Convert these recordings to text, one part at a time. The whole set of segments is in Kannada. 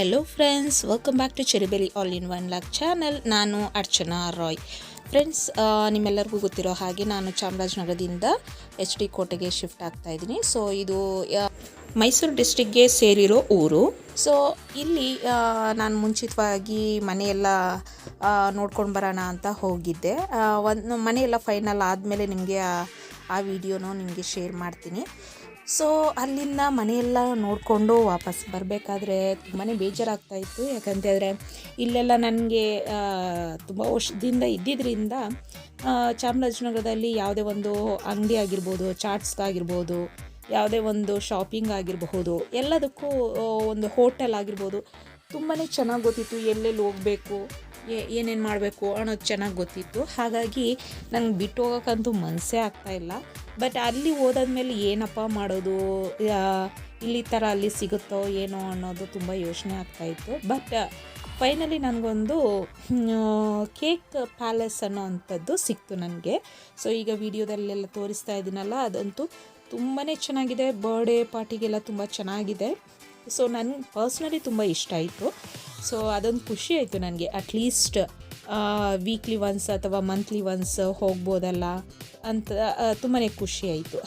Hello friends welcome back to ಚೆರಿಬೆಲಿ all in one lock channel ನಾನು ಅರ್ಚನಾ ರಾಯ್ ಫ್ರೆಂಡ್ಸ್ ನಿಮ್ಮೆಲ್ಲರಿಗೂ ಗೊತ್ತಿರೋ ಹಾಗೆ ನಾನು ಚಾಮರಾಜನಗರದಿಂದ ಎಚ್ ಡಿ ಕೋಟೆಗೆ ಶಿಫ್ಟ್ ಆಗ್ತಾ ಇದ್ದೀನಿ. ಸೊ ಇದು ಮೈಸೂರು ಡಿಸ್ಟಿಕ್ಗೆ ಸೇರಿರೋ ಊರು. ಸೊ ಇಲ್ಲಿ ನಾನು ಮುಂಚಿತವಾಗಿ ಮನೆಯೆಲ್ಲ ನೋಡ್ಕೊಂಡು ಬರೋಣ ಅಂತ ಹೋಗಿದ್ದೆ. ಒಂದು ಮನೆಯೆಲ್ಲ ಫೈನಲ್ ಆದಮೇಲೆ ನಿಮಗೆ ಆ ವಿಡಿಯೋನೂ ನಿಮಗೆ ಶೇರ್ ಮಾಡ್ತೀನಿ. ಸೊ ಅಲ್ಲಿಂದ ಮನೆಯೆಲ್ಲ ನೋಡಿಕೊಂಡು ವಾಪಸ್ ಬರಬೇಕಾದ್ರೆ ತುಂಬಾ ಬೇಜಾರಾಗ್ತಾಯಿತ್ತು ಯಾಕಂತೇಳಿದ್ರೆ ಇಲ್ಲೆಲ್ಲ ನನಗೆ ತುಂಬ ವರ್ಷದಿಂದ ಇದ್ದಿದ್ದರಿಂದ ಚಾಮರಾಜನಗರದಲ್ಲಿ ಯಾವುದೇ ಒಂದು ಅಂಗಡಿ ಆಗಿರ್ಬೋದು ಚಾಟ್ಸ್ಗಾಗಿರ್ಬೋದು ಯಾವುದೇ ಒಂದು ಶಾಪಿಂಗ್ ಆಗಿರಬಹುದು, ಎಲ್ಲದಕ್ಕೂ ಒಂದು ಹೋಟೆಲ್ ಆಗಿರ್ಬೋದು ತುಂಬಾ ಚೆನ್ನಾಗಿ ಗೊತ್ತಿತ್ತು ಎಲ್ಲೆಲ್ಲಿ ಹೋಗಬೇಕು ಏನೇನು ಮಾಡಬೇಕು ಅನ್ನೋದು ಚೆನ್ನಾಗಿ ಗೊತ್ತಿತ್ತು. ಹಾಗಾಗಿ ನಂಗೆ ಬಿಟ್ಟು ಹೋಗೋಕ್ಕಂತೂ ಮನಸ್ಸೇ ಇಲ್ಲ. ಬಟ್ ಅಲ್ಲಿ ಹೋದಾದ್ಮೇಲೆ ಏನಪ್ಪ ಮಾಡೋದು? ಇಲ್ಲಿ ಥರ ಅಲ್ಲಿ ಸಿಗುತ್ತೋ ಏನೋ ಅನ್ನೋದು ತುಂಬ ಯೋಚನೆ ಆಗ್ತಾಯಿತ್ತು ಬಟ್ ಫೈನಲಿ ನನಗೊಂದು ಕೇಕ್ ಪ್ಯಾಲೇಸ್ ಅನ್ನೋ ಅಂಥದ್ದು ಸಿಕ್ತು ನನಗೆ. ಸೊ ಈಗ ವಿಡಿಯೋದಲ್ಲೆಲ್ಲ ತೋರಿಸ್ತಾ ಇದ್ದೀನಲ್ಲ ಅದಂತೂ ತುಂಬಾ ಚೆನ್ನಾಗಿದೆ. ಬರ್ಡೇ ಪಾರ್ಟಿಗೆಲ್ಲ ತುಂಬ ಚೆನ್ನಾಗಿದೆ. ಸೊ ನನಗೆ ಪರ್ಸ್ನಲಿ ತುಂಬ ಇಷ್ಟ ಆಯಿತು. ಸೊ ಅದೊಂದು ಖುಷಿ ಆಯಿತು ನನಗೆ. ಅಟ್ಲೀಸ್ಟ್ ವೀಕ್ಲಿ ಒನ್ಸ್ ಅಥವಾ ಮಂತ್ಲಿ ಒನ್ಸ್ ಹೋಗ್ಬೋದಲ್ಲ ಅಂತ ತುಂಬಾ ಖುಷಿ ಆಯಿತು.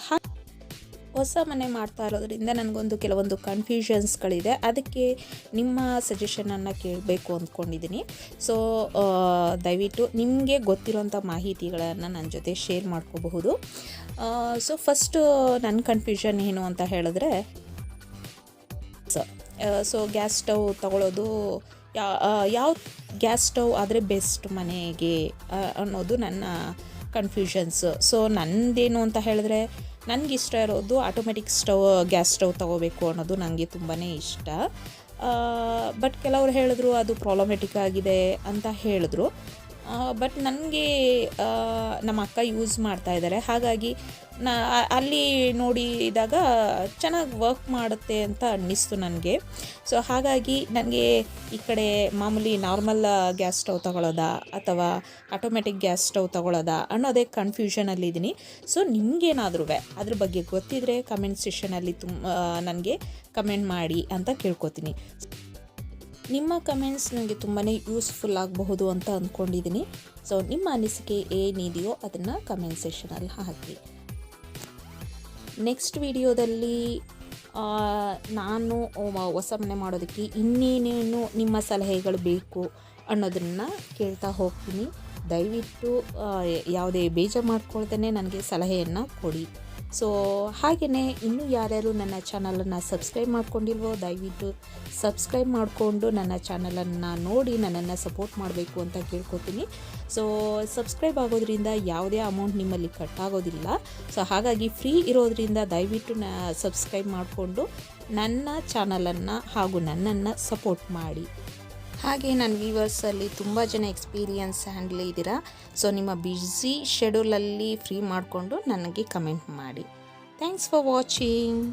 ಹೊಸ ಮನೆ ಮಾಡ್ತಾ ಇರೋದ್ರಿಂದ ನನಗೊಂದು ಕೆಲವೊಂದು ಕನ್ಫ್ಯೂಷನ್ಸ್ಗಳಿದೆ ಅದಕ್ಕೆ ನಿಮ್ಮ ಸಜೆಷನನ್ನು ಕೇಳಬೇಕು ಅಂದ್ಕೊಂಡಿದ್ದೀನಿ ಸೊ ದಯವಿಟ್ಟು ನಿಮಗೆ ಗೊತ್ತಿರೋಂಥ ಮಾಹಿತಿಗಳನ್ನು ನನ್ನ ಜೊತೆ ಶೇರ್ ಮಾಡ್ಕೋಬಹುದು. ಸೊ ಫಸ್ಟು ನನ್ನ ಕನ್ಫ್ಯೂಷನ್ ಏನು ಅಂತ ಹೇಳಿದ್ರೆ, ಸೊ ಗ್ಯಾಸ್ ಸ್ಟವ್ ತಗೊಳ್ಳೋದು ಯಾವ ಗ್ಯಾಸ್ ಸ್ಟವ್ ಆದರೆ ಬೆಸ್ಟ್ ಮನೆಗೆ ಅನ್ನೋದು ನನ್ನ ಕನ್ಫ್ಯೂಷನ್ಸ್ ಸೊ ನಂದೇನು ಅಂತ ಹೇಳಿದ್ರೆ, ನನಗಿಷ್ಟ ಇರೋದು ಆಟೋಮೆಟಿಕ್ ಸ್ಟವ್ ಗ್ಯಾಸ್ ಸ್ಟವ್ ತಗೋಬೇಕು ಅನ್ನೋದು ನನಗೆ ತುಂಬಾ ಇಷ್ಟ. ಬಟ್ ಕೆಲವರು ಹೇಳಿದ್ರು ಅದು ಪ್ರಾಬ್ಲಮೆಟಿಕ್ ಆಗಿದೆ ಅಂತ ಹೇಳಿದ್ರು. ಬಟ್ ನನಗೆ ನಮ್ಮ ಅಕ್ಕ ಯೂಸ್ ಮಾಡ್ತಾ ಇದ್ದಾರೆ ಹಾಗಾಗಿ ನಾ ಅಲ್ಲಿ ನೋಡಿದಾಗ ಚೆನ್ನಾಗಿ ವರ್ಕ್ ಮಾಡುತ್ತೆ ಅಂತ ಅನ್ನಿಸ್ತು ನನಗೆ. ಸೊ ಹಾಗಾಗಿ ನನಗೆ ಈ ಕಡೆ ಮಾಮೂಲಿ ನಾರ್ಮಲ್ ಗ್ಯಾಸ್ ಸ್ಟವ್ ತಗೊಳ್ಳೋದಾ ಅಥವಾ ಆಟೋಮೆಟಿಕ್ ಗ್ಯಾಸ್ ಸ್ಟವ್ ತಗೊಳ್ಳೋದಾ ಅನ್ನೋದೇ ಕನ್ಫ್ಯೂಷನಲ್ಲಿದ್ದೀನಿ ಸೊ ನಿಮಗೇನಾದ್ರೂ ಅದ್ರ ಬಗ್ಗೆ ಗೊತ್ತಿದ್ರೆ ಕಮೆಂಟ್ ಸೆಷನಲ್ಲಿ ತುಂಬ ನನಗೆ ಕಮೆಂಟ್ ಮಾಡಿ ಅಂತ ಕೇಳ್ಕೊತೀನಿ. ನಿಮ್ಮ ಕಮೆಂಟ್ಸ್ ನನಗೆ ತುಂಬಾ ಯೂಸ್ಫುಲ್ ಆಗಬಹುದು ಅಂತ ಅಂದ್ಕೊಂಡಿದ್ದೀನಿ ಸೊ ನಿಮ್ಮ ಅನಿಸಿಕೆ ಏನಿದೆಯೋ ಅದನ್ನು ಕಮೆಂಟ್ ಸೆಷನಲ್ಲಿ ಹಾಕಿ. ನೆಕ್ಸ್ಟ್ ವಿಡಿಯೋದಲ್ಲಿ ನಾನು ಹೊಸ ಮನೆ ಮಾಡೋದಕ್ಕೆ ಇನ್ನೇನೇನು ನಿಮ್ಮ ಸಲಹೆಗಳು ಬೇಕು ಅನ್ನೋದನ್ನು ಕೇಳ್ತಾ ಹೋಗ್ತೀನಿ. ದಯವಿಟ್ಟು ಯಾವುದೇ ಬೇಜ ಮಾಡ್ಕೊಳ್ದೇ ನನಗೆ ಸಲಹೆಯನ್ನು ಕೊಡಿ. ಸೊ ಹಾಗೆಯೇ ಇನ್ನೂ ಯಾರ್ಯಾರು ನನ್ನ ಚಾನಲನ್ನು ಸಬ್ಸ್ಕ್ರೈಬ್ ಮಾಡ್ಕೊಂಡಿಲ್ವೋ, ದಯವಿಟ್ಟು ಸಬ್ಸ್ಕ್ರೈಬ್ ಮಾಡಿಕೊಂಡು ನನ್ನ ಚಾನಲನ್ನು ನೋಡಿ ನನ್ನನ್ನು ಸಪೋರ್ಟ್ ಮಾಡಬೇಕು ಅಂತ ಕೇಳ್ಕೊತೀನಿ. ಸೊ ಸಬ್ಸ್ಕ್ರೈಬ್ ಆಗೋದ್ರಿಂದ ಯಾವುದೇ ಅಮೌಂಟ್ ನಿಮ್ಮಲ್ಲಿ ಕಟ್ಟಾಗೋದಿಲ್ಲ ಸೊ ಹಾಗಾಗಿ ಫ್ರೀ ಇರೋದ್ರಿಂದ ದಯವಿಟ್ಟು ನ ಸಬ್ಸ್ಕ್ರೈಬ್ ಮಾಡಿಕೊಂಡು ನನ್ನ ಚಾನಲನ್ನು ಹಾಗೂ ನನ್ನನ್ನು ಸಪೋರ್ಟ್ ಮಾಡಿ. ಹಾಗೆ ನನ್ನ ವ್ಯೂವರ್ಸಲ್ಲಿ ತುಂಬ ಜನ ಎಕ್ಸ್ಪೀರಿಯನ್ಸ್ ಹ್ಯಾಂಡಲ್ ಇದ್ದೀರಾ. ಸೊ ನಿಮ್ಮ ಬ್ಯುಸಿ ಶೆಡ್ಯೂಲಲ್ಲಿ ಫ್ರೀ ಮಾಡಿಕೊಂಡು ನನಗೆ ಕಮೆಂಟ್ ಮಾಡಿ. Thanks for watching